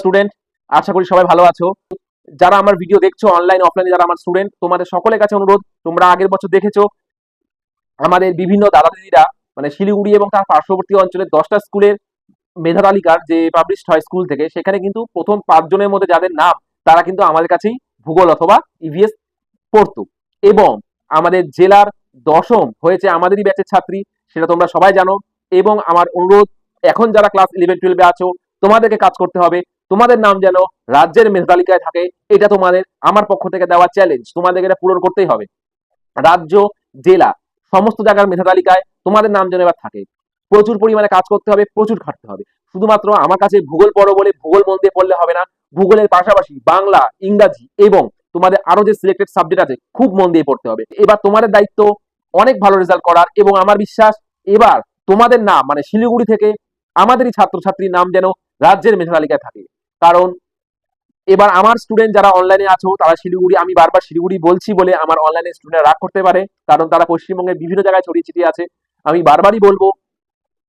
Student আশা করি সবাই ভালো আছো। যারা আমার ভিডিও দেখছ অনলাইন অফলাইনে যারা আমার স্টুডেন্ট তোমাদের সকলের কাছে অনুরোধ, তোমরা আগের বছর দেখেছ, আমাদের বিভিন্ন দাদা দিদিরা মানে শিলিগুড়ি এবং তার পার্শ্ববর্তী অঞ্চলের দশটা স্কুলের মেধা তালিকার যে পাবলিশ হয় স্কুল থেকে, সেখানে কিন্তু প্রথম পাঁচজনের মধ্যে যাদের নাম, তারা কিন্তু আমাদের কাছেই ভূগোল অথবা ইভিএস পড়তো। এবং আমাদের জেলার দশম হয়েছে আমাদেরই ব্যাচের ছাত্রী, সেটা তোমরা সবাই জানো। এবং আমার অনুরোধ, এখন যারা ক্লাস ইলেভেন টুয়েলভে আছো, তোমাদেরকে কাজ করতে হবে। তোমাদের নাম যেন রাজ্যের মেধা তালিকায় থাকে, এটা তোমাদের আমার পক্ষ থেকে দেওয়া চ্যালেঞ্জ তোমাদেরকে এটা পূরণ করতেই হবে। রাজ্য, জেলা, সমস্ত জায়গার মেধা তালিকায় তোমাদের নাম যেন এবার থাকে। প্রচুর পরিমাণে কাজ করতে হবে, প্রচুর খাটতে হবে। শুধুমাত্র আমার কাছে ভূগোল পড়ো বলে ভূগোল মন দিয়ে পড়লে হবে না, ভূগোলের পাশাপাশি বাংলা, ইংরাজি এবং তোমাদের আরও যে সিলেক্টেড সাবজেক্ট আছে, খুব মন দিয়ে পড়তে হবে। এবার তোমাদের দায়িত্ব অনেক ভালো রেজাল্ট করার এবং আমার বিশ্বাস এবার তোমাদের নাম মানে শিলিগুড়ি থেকে আমাদেরই ছাত্রছাত্রীর নাম যেন রাজ্যের মেধা তালিকায় থাকে। কারণ এবার আমার স্টুডেন্ট যারা অনলাইনে আছো, তারা শিলিগুড়ি, আমি বারবার শিলিগুড়ি বলছি বলে আমার অনলাইনে স্টুডেন্ট রাগ করতে পারে, কারণ তারা পশ্চিমবঙ্গের বিভিন্ন জায়গায় ছড়িয়ে ছিটিয়ে আছে। আমি বারবারই বলব,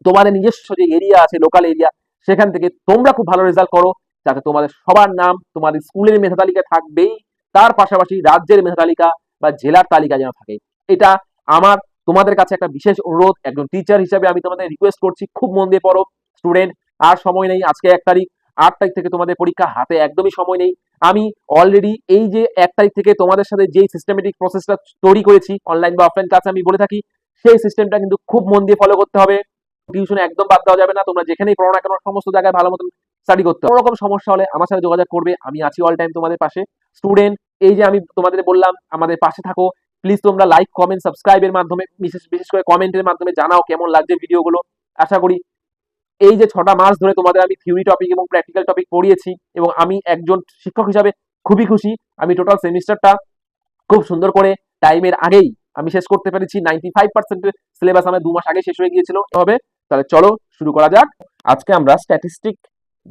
তোমাদের নিজস্ব যে এরিয়া আছে লোকাল এরিয়া সেখান থেকে তোমরা খুব ভালো রেজাল্ট করো, যাতে তোমাদের সবার নাম তোমাদের স্কুলের মেধা তালিকা থাকবেই, তার পাশাপাশি রাজ্যের মেধা তালিকা বা জেলার তালিকা যেন থাকে। এটা আমার, তোমাদের কাছে একটা বিশেষ অনুরোধ, একজন টিচার হিসেবে আমি তোমাদের রিকোয়েস্ট করছি, খুব মন দিয়ে পড়ো স্টুডেন্ট আর সময় নেই, আজকে এক তারিখ আট তারিখ থেকে তোমাদের পরীক্ষা হাতে একদমই সময় নেই। আমি অলরেডি এই যে এক তারিখ থেকে তোমাদের সাথে যেই সিস্টেমেটিক প্রসেসটা তৈরি করেছি অনলাইন বা অফলাইন ক্লাসে আমি বলে থাকি, সেই সিস্টেমটা কিন্তু খুব মন দিয়ে ফলো করতে হবে। টিউশনে একদম বাদ দেওয়া যাবে না, তোমরা যেখানেই পড়ো না কেন, সমস্ত জায়গায় ভালো মতন স্টাডি করতে কোনো রকম সমস্যা হলে আমার সাথে যোগাযোগ করবে, আমি আছি অল টাইম তোমাদের পাশে। স্টুডেন্ট এই যে আমি তোমাদের বললাম, আমাদের পাশে থাকো। প্লিজ তোমরা লাইক কমেন্ট সাবস্ক্রাইবের মাধ্যমে, বিশেষ বিশেষ করে কমেন্টের মাধ্যমে জানাও কেমন লাগছে ভিডিওগুলো আশা করি এই যে ছটা মাস ধরে তোমাদের আমি থিওরি টপিক এবং প্র্যাকটিক্যাল টপিক পড়িয়েছি এবং আমি একজন শিক্ষক হিসাবে খুবই খুশি। আমি টোটাল সেমিস্টারটা খুব সুন্দর করে টাইমের আগেই আমি শেষ করতে পেরেছি। নাইনটি ফাইভ পার্সেন্টের সিলেবাস আমার দু মাস আগে শেষ হয়ে গিয়েছিল। হবে, তাহলে চলো শুরু করা যাক। আজকে আমরা স্ট্যাটিস্টিক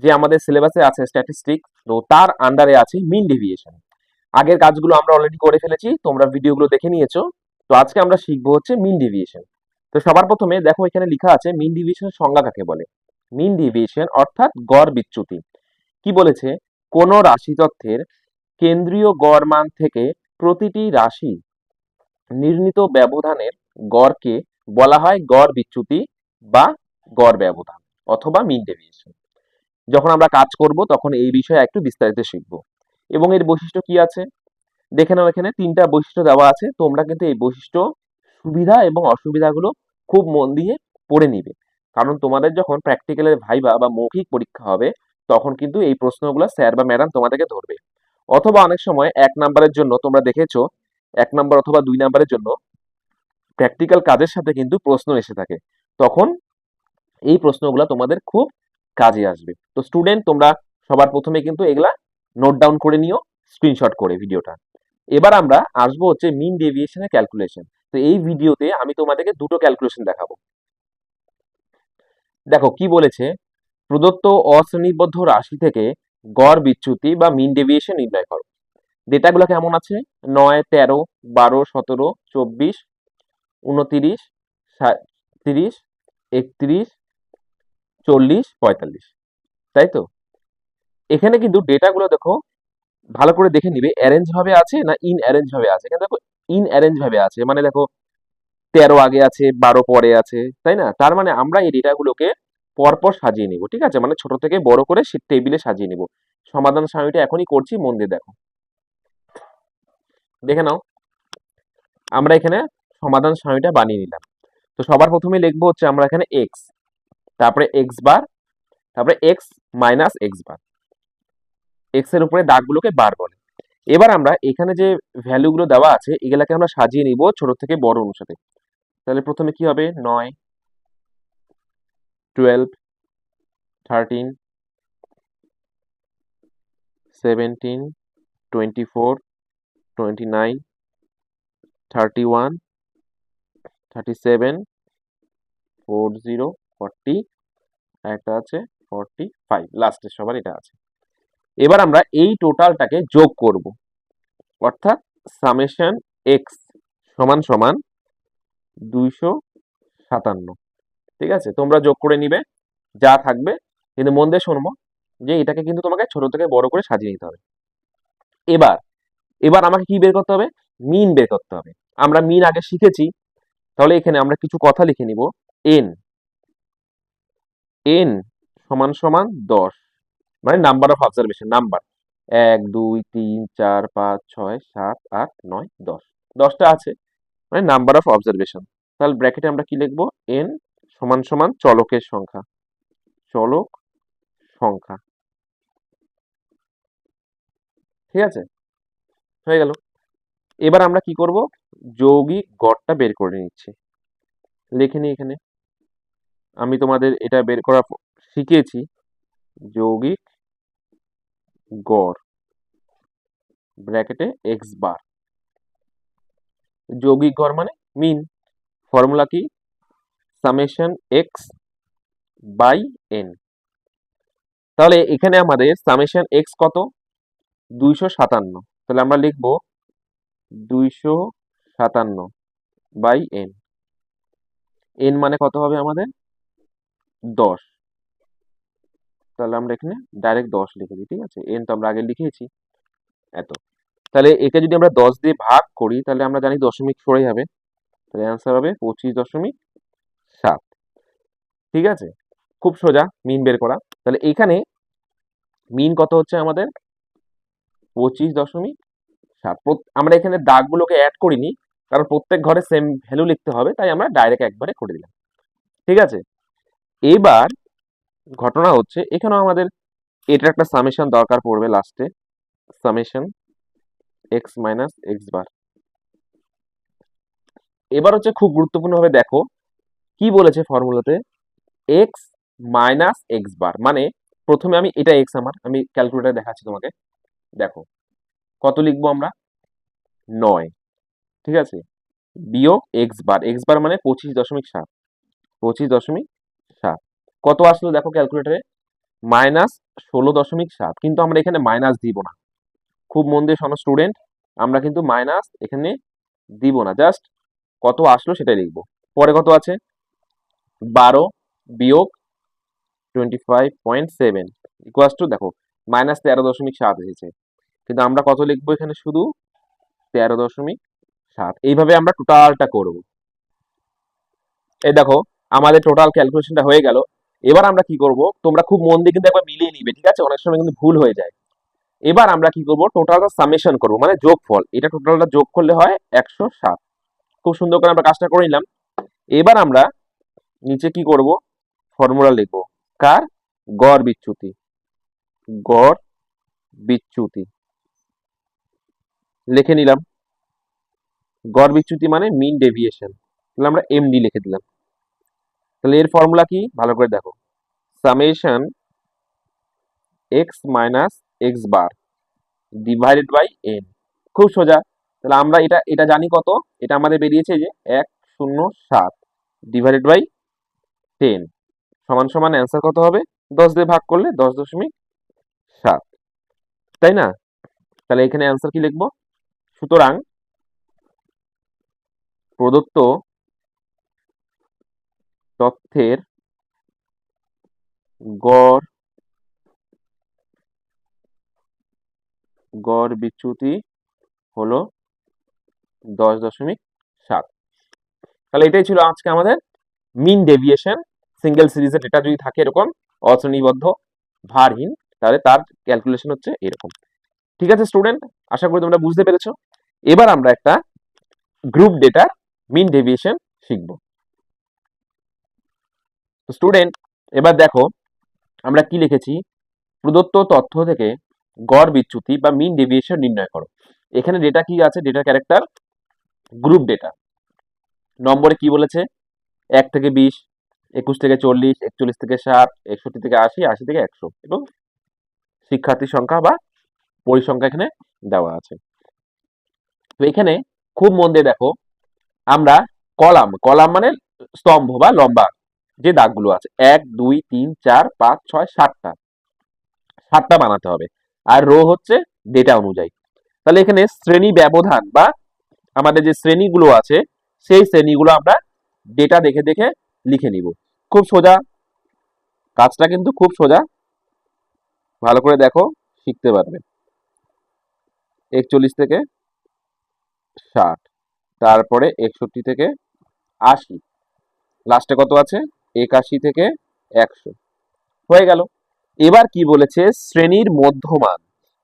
যে আমাদের সিলেবাসে আছে স্ট্যাটিস্টিক তো তার আন্ডারে আছে মিন ডেভিয়েশন আগের কাজগুলো আমরা অলরেডি করে ফেলেছি, তোমরা ভিডিওগুলো দেখে নিয়েছো। তো আজকে আমরা শিখব হচ্ছে মিন ডেভিয়েশন তো সবার প্রথমে দেখো এখানে লেখা আছে মিন ডেভিয়েশনের সংজ্ঞা কাকে বলে? মিন ডিভিশন অর্থাৎ গড় বিচ্যুতি। কি বলেছে? কোন রাশি তথ্যের কেন্দ্রীয় গড় মান থেকে প্রতিটি রাশি নির্ণীত ব্যবধানের গড়কে বলা হয় গড় বিচ্যুতি বা গড় ব্যবধান অথবা মিন ডেভিয়েশন যখন আমরা কাজ করব তখন এই বিষয়ে একটু বিস্তারিত শিখব। এবং এর বৈশিষ্ট্য কি আছে? দেখে নাও এখানে তিনটা বৈশিষ্ট্য দেওয়া আছে, তোমরা কিন্তু এই বৈশিষ্ট্য সুবিধা এবং অসুবিধাগুলো খুব মন দিয়ে পড়ে নিবে। কারণ তোমাদের যখন প্র্যাকটিক্যালের ভাইবা বা মৌখিক পরীক্ষা হবে, তখন কিন্তু এই প্রশ্নগুলো স্যার বা ম্যাডাম তোমাদেরকে ধরবে। অথবা অনেক সময় এক নাম্বারের জন্য তোমরা দেখেছ, এক নাম্বার অথবা দুই নাম্বারের জন্য প্র্যাকটিক্যাল কাজের সাথে কিন্তু প্রশ্ন এসে থাকে। তখন এই প্রশ্নগুলো তোমাদের খুব কাজে আসবে। তো স্টুডেন্ট তোমরা সবার প্রথমে কিন্তু এগুলা নোট ডাউন করে নিও স্ক্রিনশট করে ভিডিওটা এবার আমরা আসব হচ্ছে মিন ডেভিয়েশনের ক্যালকুলেশন তো এই ভিডিওতে আমি তোমাদেরকে দুটো ক্যালকুলেশন দেখাবো। দেখো, কি বলেছে? প্রদত্ত অশ্রেণীবদ্ধ রাশি থেকে গড় বিচ্যুতি বা মিন ডেভিয়েশন নির্ণয় করো। ডেটাগুলো কেমন আছে? নয়, তেরো, বারো, সতেরো, চব্বিশ, উনতিরিশ তিরিশ, একত্রিশ, চল্লিশ, পঁয়তাল্লিশ। তাই তো? এখানে কিন্তু ডেটাগুলো দেখো, ভালো করে দেখে নিবে অ্যারেঞ্জ ভাবে আছে না ইন অ্যারেঞ্জ ভাবে আছে? এখানে দেখো ইন অ্যারেঞ্জ ভাবে আছে। মানে দেখো, তেরো আগে আছে, বারো পরে আছে, তাই না? তার মানে আমরা এই ডেটাগুলোকে পরপর সাজিয়ে নিব, ঠিক আছে? মানে ছোট থেকে বড় করে সে টেবিলে সাজিয়ে নিব। সমাধান সারণীটা এখনই করছি, মন দিয়ে দেখো। দেখে নাও। আমরা এখানে সমাধান সারণীটা বানিয়ে নিলাম। তো সবার প্রথমে লিখব হচ্ছে আমরা এখানে এক্স তারপরে এক্স বার তারপরে এক্স মাইনাস এক্স বার এক্সের উপরে দাগগুলোকে বার বলে। এবার আমরা এখানে যে ভ্যালুগুলো দেওয়া আছে, এগুলাকে আমরা সাজিয়ে নিব ছোট থেকে বড় অনুসারে। তাহলে প্রথমে কি হবে? নয় twelve thirteen seventeen twenty four twenty nine thirty one thirty seven four zero forty একটা আছে ফর্টি ফাইভ লাস্টের সবার এটা আছে। এবার আমরা এই টোটালটাকে যোগ করব। অর্থাৎ সামেশন এক্স সমান সমান দুইশো সাতান্ন। ঠিক আছে? তোমরা যোগ করে নিবে, যা থাকবে। কিন্তু মন দিয়ে শুনব যে এটাকে কিন্তু তোমাকে ছোট থেকে বড় করে সাজিয়ে নিতে হবে। এবার এবার আমাকে কি বের করতে হবে? মিন বের করতে হবে। আমরা মিন আগে শিখেছি, তাহলে এখানে আমরা কিছু কথা লিখে নিব। এন এন সমান সমান দশ। মানে নাম্বার অফ অবজারভেশন নাম্বার এক, দুই, তিন, চার, পাঁচ, ছয়, সাত, আট, নয়, দশ। দশটা আছে মানে নাম্বার অফ অবজারভেশন তাহলে ব্র্যাকেটে আমরা কি লিখব? এন সমান সমান চলকের সংখ্যা। চলক সংখ্যা। ঠিক আছে? হয়ে গেল। এবার আমরা কি করব? যৌগিক গড়টা বের করে নিচ্ছি। লিখে নিই এখানে। আমি তোমাদের এটা বের করা শিখেছি। যৌগিক গড় ব্র্যাকেটে এক্স বার যৌগিক গড় মানে মিন ফর্মুলা কি? সামেশন এক্স বাই এন তাহলে এখানে আমাদের সামেশন এক্স কত? দুইশো সাতান্ন। তাহলে আমরা লিখব দুইশো সাতান্ন বাই এন এন মানে কত হবে আমাদের? দশ। তাহলে আমরা এখানে ডাইরেক্ট দশ লিখে দিই, ঠিক আছে? এন তো আমরা আগে লিখেছি এত। তাহলে একে যদি আমরা দশ দিয়ে ভাগ করি, তাহলে আমরা জানি দশমিক সরে যাবে তাহলে অ্যান্সার হবে পঁচিশ দশমিক সাত। ঠিক আছে? খুব সোজা মিন বের করা। তাহলে এখানে মিন কত হচ্ছে আমাদের? পঁচিশ দশমিক সাত। আমরা এখানে দাগগুলোকে অ্যাড করিনি, কারণ প্রত্যেক ঘরে সেম ভ্যালু লিখতে হবে, তাই আমরা ডাইরেক্ট একবারে করে দিলাম। ঠিক আছে? এবার ঘটনা হচ্ছে, এখানেও আমাদের এটা একটা সামেশন দরকার পড়বে লাস্টে summation x minus x bar এবার হচ্ছে খুব গুরুত্বপূর্ণভাবে দেখো, কি বলেছে ফর্মুলাতে এক্স মাইনাস এক্স বার মানে প্রথমে আমি, এটা এক্স আমার, আমি ক্যালকুলেটার দেখাচ্ছি তোমাকে। দেখো, কত লিখব আমরা? নয়। ঠিক আছে? বিয়োগ এক্স বার এক্স বার মানে পঁচিশ দশমিক সাত। পঁচিশ দশমিক কত আসলো দেখো ক্যালকুলেটারে মাইনাস ষোলো দশমিক সাত। কিন্তু আমরা এখানে মাইনাস দিব না। খুব মন দিয়ে শোনো স্টুডেন্ট আমরা কিন্তু মাইনাস এখানে দিব না। জাস্ট কত আসলো সেটাই লিখব। পরে কত আছে? বারো বিয়োগ twenty five point seven equals to দেখো মাইনাস তেরো দশমিক সাত এসেছে। কিন্তু আমরা কত লিখব এখানে শুধু? তেরো দশমিক সাত। এইভাবে আমরা টোটালটা করব। এই দেখো, আমাদের টোটাল ক্যালকুলেশনটা হয়ে গেল। এবার আমরা কি করব? তোমরা খুব মন দিয়ে কিন্তু একবার মিলিয়ে নিবে, ঠিক আছে? অনেক সময় কিন্তু ভুল হয়ে যায়। এবার আমরা কি করব? টোটালটা সামেশন করব মানে যোগফল। এটা টোটালটা যোগ করলে হয় একশো সাত। খুব সুন্দর করে আমরা কাজটা করে নিলাম। এবার আমরা নিচে কি করব? ফর্মুলা লিখব। কার? গড় বিচ্যুতি। গড় বিচ্যুতি। লিখে নিলাম। গড় বিচ্যুতি মানে মিন ডেভিয়েশন তাহলে আমরা এমডি লিখে দিলাম। তাহলে এর ফর্মুলা কি? ভালো করে দেখো। Summation x minus x bar divided by n খুব সোজা। তাহলে আমরা এটা এটা জানি কত? এটা আমাদের বেরিয়েছে যে এক শূন্য সাত ডিভাইডেড বাই টেন সমান সমান অ্যান্সার কত হবে? দশ দিয়ে ভাগ করলে দশ দশমিক সাত। তাই না? তাহলে এখানে অ্যান্সার কি লিখব? সুতরাং প্রদত্ত তথ্যের গড় গড় বিচ্যুতি হলো দশ দশমিক সাত। তাহলে এটাই ছিল আজকে আমাদের মিন ডেভিয়েশন সিঙ্গেল সিরিজের ডেটা যদি থাকে এরকম অশ্রেণীবদ্ধ, ভারহীন, তাহলে তার ক্যালকুলেশন হচ্ছে এরকম। ঠিক আছে স্টুডেন্ট আশা করি তোমরা বুঝতে পেরেছ। এবার আমরা একটা গ্রুপ ডেটার মিন ডেভিয়েশন শিখব। স্টুডেন্ট এবার দেখো, আমরা কি লিখেছি? প্রদত্ত তথ্য থেকে গড় বিচ্যুতি বা মিন ডেভিয়েশন নির্ণয় করো। এখানে ডেটা কি আছে? ডেটা ক্যারেক্টার গ্রুপ ডেটা নম্বরে কি বলেছে? এক থেকে বিশ, একুশ থেকে চল্লিশ, একচল্লিশ থেকে ষাট, একষট্টি থেকে আশি আশি থেকে একশো এবং শিক্ষার্থীর সংখ্যা বা পরিসংখ্যা এখানে দেওয়া আছে। তো এখানে খুব মন দিয়ে দেখো, আমরা কলাম কলাম মানে স্তম্ভ বা লম্বা যে দাগগুলো আছে, এক, দুই, তিন, চার, পাঁচ, ছয়, সাতটা। সাতটা বানাতে হবে। আর রো হচ্ছে ডেটা অনুযায়ী। তাহলে এখানে শ্রেণি ব্যবধান বা আমাদের যে শ্রেণীগুলো আছে, সেই শ্রেণীগুলো আমরা ডেটা দেখে দেখে লিখে নিব। খুব সোজা। কাজটা কিন্তু খুব সোজা। ভালো করে দেখো, শিখতে পারবে। একচল্লিশ থেকে ষাট, তারপরে একষট্টি থেকে আশি। লাস্টে কত আছে? একাশি থেকে একশো। হয়ে গেল। এবার কি বলেছে? শ্রেণির মধ্যমান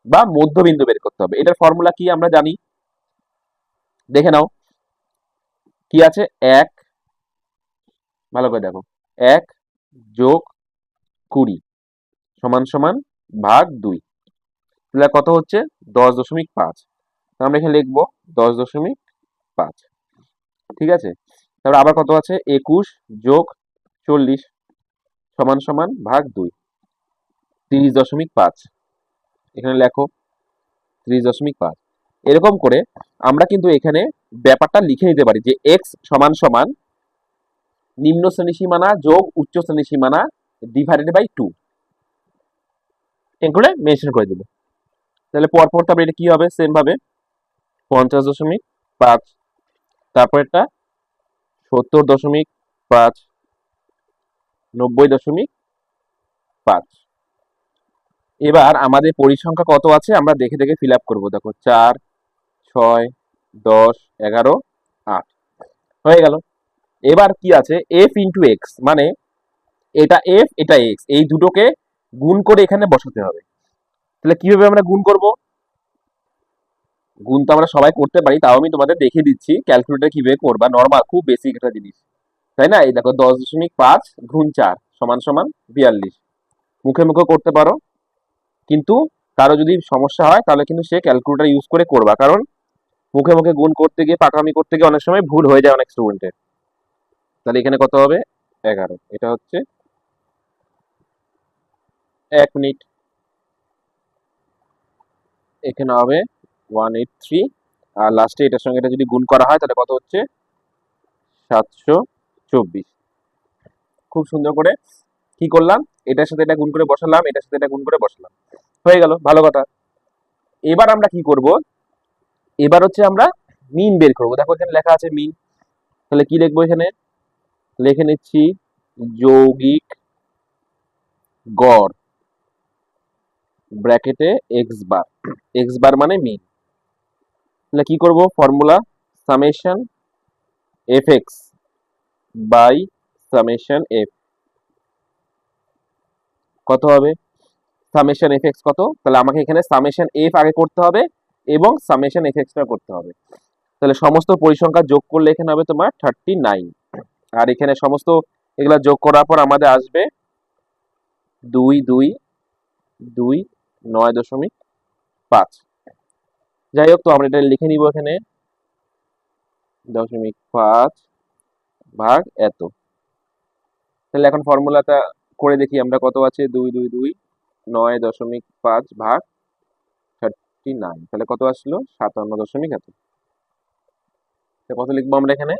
বা মধ্যবিন্দু বের করতে হবে। এটার ফর্মুলা কি আমরা জানি? দেখে নাও। কি আছে? এক। ভালো করে দেখো। এক যোগ কুড়ি সমান সমান ভাগ দুই। তাহলে কত হচ্ছে? দশ দশমিক পাঁচ। আমরা এখানে লিখব দশ দশমিক পাঁচ। ঠিক আছে? তারপর আবার কত আছে? একুশ যোগ চল্লিশ সমান সমান ভাগ দুই। তিরিশ দশমিক পাঁচ। এখানে লেখো তিরিশ দশমিক পাঁচ। এরকম করে আমরা কিন্তু এখানে ব্যাপারটা লিখে নিতে পারি যে এক্স সমান সমান নিম্ন শ্রেণি সীমানা যোগ উচ্চ শ্রেণি সীমানা ডিভাইডেড বাই টু করে মেনশন করে দেবো। তাহলে পরপর তারপরে এটা কি হবে? সেম ভাবে পঞ্চাশ দশমিক পাঁচ। তারপরেরটা সত্তর দশমিক পাঁচ। নব্বই দশমিক পাঁচ। এবার আমাদের পরিসংখ্যা কত আছে? আমরা দেখে দেখে ফিল আপ করব। দেখো, চার, ছয়, দশ, এগারো, আট। হয়ে গেল। এবার কি আছে? এফ ইন্টু এক্স মানে এটা এফ এটা এক্স এই দুটোকে গুণ করে এখানে বসাতে হবে। তাহলে কীভাবে আমরা গুণ করব? গুণ তো আমরা সবাই করতে পারি, তাও আমি তোমাদের দেখিয়ে দিচ্ছি। ক্যালকুলেটর কীভাবে করবা? নর্মাল খুব বেসিক একটা জিনিস। তাই না? এই দেখো, দশ দশমিক পাঁচ গুণ চার সমান সমান বিয়াল্লিশ। মুখে মুখে করতে পারো। কিন্তু কারও যদি সমস্যা হয়, তাহলে কিন্তু সে ক্যালকুলেটার ইউজ করে করবা। কারণ মুখে মুখে গুণ করতে গিয়ে, পাকামি করতে গিয়ে অনেক সময় ভুল হয়ে যায় অনেক স্টুডেন্টের তাহলে এখানে কত হবে? এগারো। এটা হচ্ছে এক মিনিট। এখানে হবে ওয়ান এইট থ্রি আর লাস্টে এটার সঙ্গে এটা যদি গুণ করা হয়, তাহলে কত হচ্ছে? সাতশো চব্বিশ। খুব সুন্দর করে কি করলাম? এটার সাথে এটা গুণ করে বসালাম, এটার সাথে এটা গুণ করে বসালাম। হয়ে গেল, ভালো কথা। এবার আমরা কি করব? এবার হচ্ছে আমরা মিন বের করব। দেখো এখানে লেখা আছে মিন। তাহলে কি লিখব এখানে? লিখে নিচ্ছি যৌগিক গড় ব্র্যাকেটে এক্স বার এক্স বার মানে মিন। তাহলে কি করব? Formula summation f x. By summation f কত হবে? সামেশন এফ এক্স কত? তাহলে আমাকে এখানে সামেশন এফ আগে করতে হবে এবং সামেশন এফ এক্সটা করতে হবে। তাহলে সমস্ত পরিসংখ্যা যোগ করলে এখানে হবে তোমার থার্টি নাইন আর এখানে সমস্ত এগুলা যোগ করার পর আমাদের আসবে দুই দুই দুই, নয় দশমিক পাঁচ। যাই হোক, তো আমরা এটা লিখে নিব এখানে। দশমিক পাঁচ ভাগ এত। তাহলে এখন ফর্মুলাটা করে দেখি আমরা কত আছে। দুই দুই দুই, নয় দশমিক পাঁচ ভাগ থার্টি নাইন তাহলে কত আসলো? সাতান্ন দশমিক এত। কত লিখব আমরা এখানে?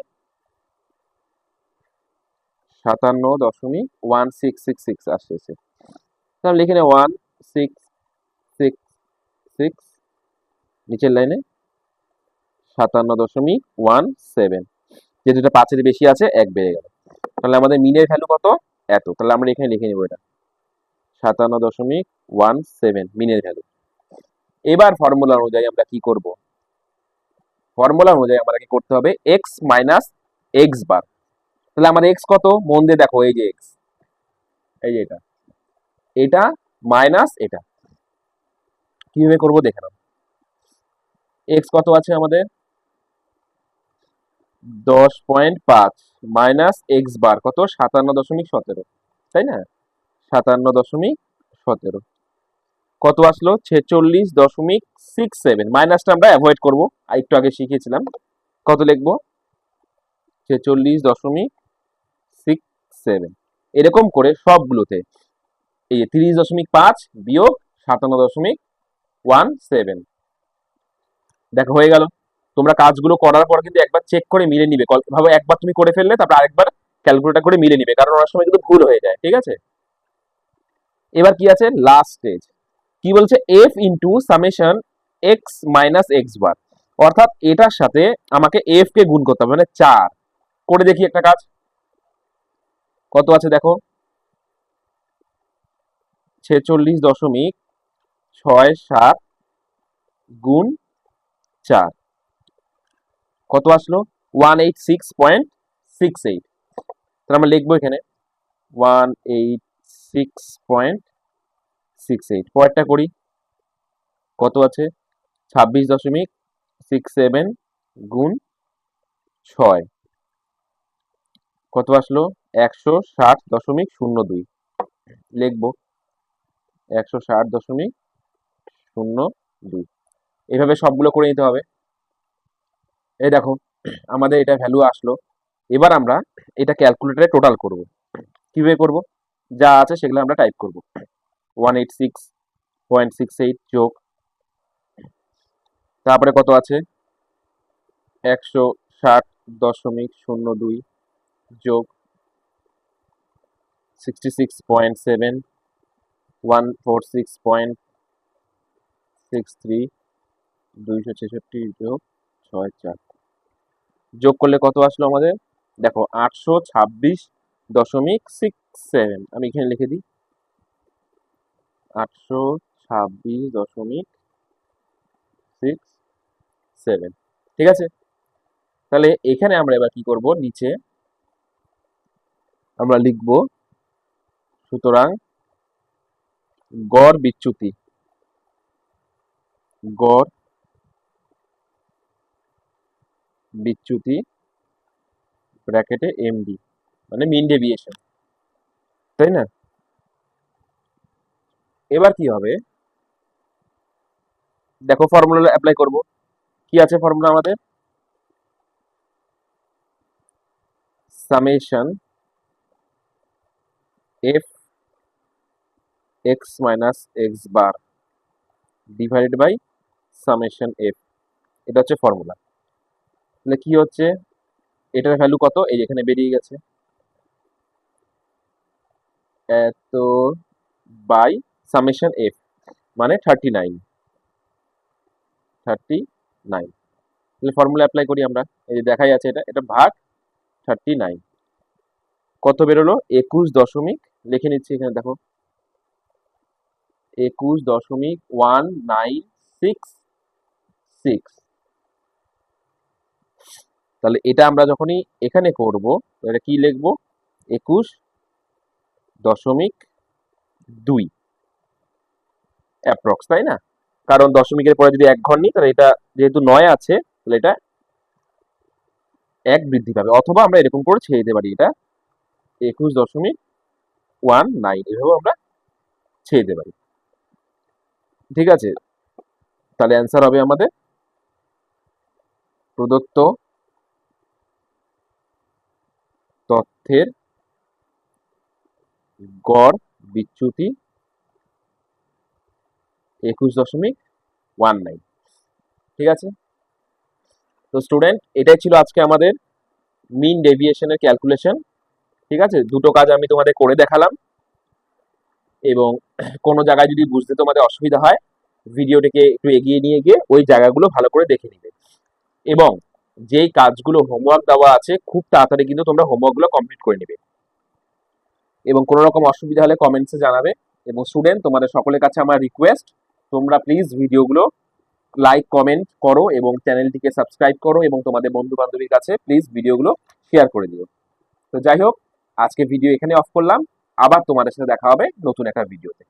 সাতান্ন দশমিক ওয়ান সিক্স সিক্স সিক্স আসতেছে। তাহলে লিখে ওয়ান সিক্স সিক্স সিক্স নিচের লাইনে সাতান্ন দশমিক ওয়ান সেভেন যে দুটো পাঁচের বেশি আছে, এক বেড়ে গেল। তাহলে আমাদের মিনের ভ্যালু কত? এত। তাহলে আমরা এখানে লিখে নিব এটা। সাতান্ন দশমিক ওয়ান সেভেন, মিনের ভ্যালু এবার ফর্মুলা অনুযায়ী আমরা কি করব? ফর্মুলা অনুযায়ী আমরা কি করতে হবে? এক্স মাইনাস এক্স বার তাহলে আমার এক্স কত? মন দিয়ে দেখো, এই যে এক্স এই যে এটা। এটা মাইনাস এটা। কীভাবে করব? দেখে নাও। এক্স কত আছে আমাদের? দশ পয়েন্ট পাঁচ মাইনাস এক্স বার, কত? সাতান্ন দশমিক সতেরো, তাই না? সাতান্ন দশমিক সতেরো। কত আসলো? ছেচল্লিশ দশমিক সিক্স সেভেন মাইনাসটা আমরা অ্যাভয়েড করব। একটু আগে শিখিয়েছিলাম। কত লিখব? ছেচল্লিশ দশমিক সিক্স সেভেন এরকম করে সবগুলোতে এই তিরিশ দশমিক পাঁচ বিয়োগ সাতান্ন দশমিক ওয়ান সেভেন দেখো, হয়ে গেল। তোমরা কাজগুলো করার পর কিন্তু একবার চেক করে মিলে নিবে। ভাবো একবার তুমি করে ফেললে, তারপর আরেকবার ক্যালকুলেটর করে মিলে নিবে, কারণ অনেক সময় কিন্তু ভুল হয়ে যায়, ঠিক আছে? এবার কি আছে? লাস্ট স্টেজ কি বলছে? F into summation x minus x bar অর্থাৎ এটার সাথে আমাকে এফ কে গুণ করতে হবে মানে চার। করে দেখি একটা কাজ। কত আছে দেখো? ছেচল্লিশ দশমিক ছয় সাত গুণ চার। কত আসলো? One eight six point six eight তাহলে আমরা লিখব এখানে one eight six point six eight পরেরটা করি। কত আছে? ছাব্বিশ দশমিক সিক্স সেভেন গুণ ছয়। কত আসলো? একশো ষাট দশমিক শূন্য দুই। লিখব। একশো ষাট দশমিক শূন্য দুই। এভাবে সবগুলো করে নিতে হবে। এই দেখো, আমাদের এটা ভ্যালু আসলো। এবার আমরা এটা ক্যালকুলেটরে টোটাল করব। কীভাবে করব? যা আছে সেগুলো আমরা টাইপ করব। One eight six point six eight যোগ, তারপরে কত আছে? একশো ষাট দশমিক শূন্য দুই যোগ sixty six point seven one four six point six three দুইশো ছেষট্টি যোগ ছয় চার যোগ করলে কত আসলো আমাদের? দেখো, আটশো ছাব্বিশ দশমিক সিক্স সেভেন আমি এখানে লিখে দিই। আটশো ছাব্বিশ দশমিক সিক্স সেভেন ঠিক আছে? তাহলে এখানে আমরা এবার কি করব? নিচে আমরা লিখব, সুতরাং গড় বিচ্যুতি। গড় বিচ্যুতি ব্র্যাকেটে এমডি মানে মিন ডেভিয়েশন তাই না? এবার কি হবে? দেখো ফর্মুলা অ্যাপ্লাই করব। কি আছে ফর্মুলা আমাদের? Summation f x minus x bar divided by summation f এটা হচ্ছে ফর্মুলা তাহলে কি হচ্ছে? এটার ভ্যালু কত? এই এখানে বেরিয়ে গেছে। এত বাই সামেশন এফ মানে থার্টি নাইন থার্টি নাইন তাহলে ফর্মুলা অ্যাপ্লাই করি আমরা। এই যে দেখাই আছে এটা। এটা ভাগ থার্টি নাইন কত বেরোলো? একুশ দশমিক, লিখে নিচ্ছি এখানে, দেখো। একুশ দশমিক ওয়ান নাইন সিক্স সিক্স তাহলে এটা আমরা যখনই এখানে করব এটা কি লিখব? একুশ দশমিক দুই। অ্যাপ্রক্স তাই না? কারণ দশমিকের পরে যদি এক ঘর নিই, তাহলে এটা যেহেতু নয় আছে, তাহলে এটা এক বৃদ্ধি পাবে। অথবা আমরা এরকম করে ছেড়ে দিতে পারি এটা। একুশ দশমিক ওয়ান নাইন এভাবে আমরা ছেড়ে দিতে পারি। ঠিক আছে? তাহলে অ্যান্সার হবে আমাদের প্রদত্ত তথ্যের গড় বিচ্যুতি একুশ দশমিক ওয়ান নাইন। ঠিক আছে? তো স্টুডেন্ট, এটাই ছিল আজকে আমাদের মিন ডেভিয়েশনের ক্যালকুলেশন। ঠিক আছে? দুটো কাজ আমি তোমাদের করে দেখালাম। এবং কোনো জায়গায় যদি বুঝতে তোমাদের অসুবিধা হয় ভিডিওটিকে একটু এগিয়ে নিয়ে গিয়ে ওই জায়গাগুলো ভালো করে দেখে নিবে। এবং যেই কাজগুলো হোমওয়ার্ক দেওয়া আছে, খুব তাড়াতাড়ি কিন্তু তোমরা হোমওয়ার্কগুলো কমপ্লিট করে নেবে। এবং কোনো রকম অসুবিধা হলে কমেন্টসে জানাবে। এবং স্টুডেন্ট তোমাদের সকলের কাছে আমার রিকোয়েস্ট তোমরা প্লিজ ভিডিওগুলো লাইক কমেন্ট করো এবং চ্যানেলটিকে সাবস্ক্রাইব করো এবং তোমাদের বন্ধু বান্ধবীর কাছে প্লিজ ভিডিওগুলো শেয়ার করে দিও। তো যাই হোক, আজকে ভিডিও এখানে অফ করলাম। আবার তোমাদের সাথে দেখা হবে নতুন একটা ভিডিওতে